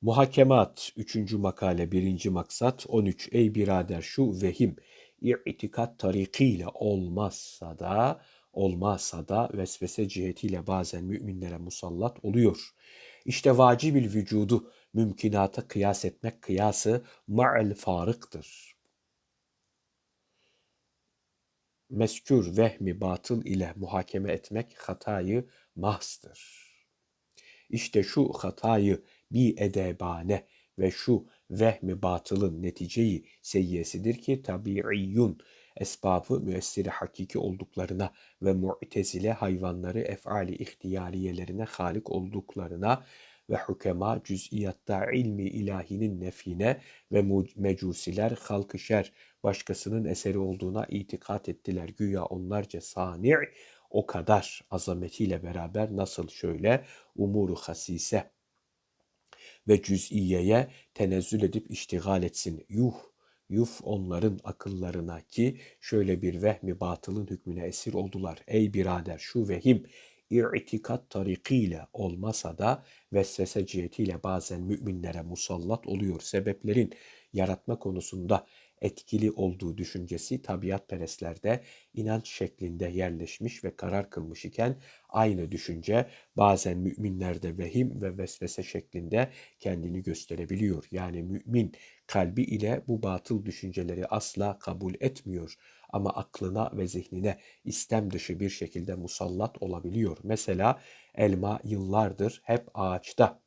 Muhakemat 3. makale 1. maksat 13 Ey birader şu vehim i'tikat tarikiyle olmazsa da olmazsa da vesvese cihetiyle bazen müminlere musallat oluyor. İşte vacibil vücudu mümkünata kıyas etmek kıyası ma'el farıktır. Meskür vehmi batıl ile muhakeme etmek hatayı mahstır. İşte şu hatayı bir edebane ve şu vehmi batılın neticeyi seyyesidir ki tabiiyyun esbabı müessiri hakiki olduklarına ve mu'tezile hayvanları efali ihtiyariyelerine halik olduklarına ve hukema cüz'iyatta ilmi ilahinin nefine ve mecusiler halkı şer başkasının eseri olduğuna itikat ettiler. Güya onlarca sani' o kadar azametiyle beraber nasıl şöyle umuru hasise ve cüz'iyeye tenezzül edip iştigal etsin. Yuh, yuf onların akıllarına ki şöyle bir vehmi batılın hükmüne esir oldular. Ey birader şu vehim i'tikat tarikiyle olmasa da vesvese cihetiyle bazen müminlere musallat oluyor. Sebeplerin yaratma konusunda etkili olduğu düşüncesi tabiatperestlerde inanç şeklinde yerleşmiş ve karar kılmış iken aynı düşünce bazen müminlerde vehim ve vesvese şeklinde kendini gösterebiliyor. Yani mümin kalbi ile bu batıl düşünceleri asla kabul etmiyor ama aklına ve zihnine istem dışı bir şekilde musallat olabiliyor. Mesela elma yıllardır hep ağaçta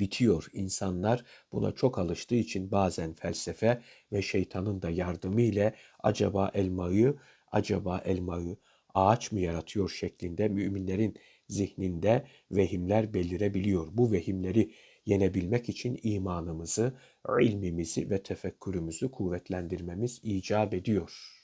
bitiyor. İnsanlar buna çok alıştığı için bazen felsefe ve şeytanın da yardımı ile acaba elmayı, acaba elmayı ağaç mı yaratıyor şeklinde müminlerin zihninde vehimler belirebiliyor. Bu vehimleri yenebilmek için imanımızı, ilmimizi ve tefekkürümüzü kuvvetlendirmemiz icap ediyor.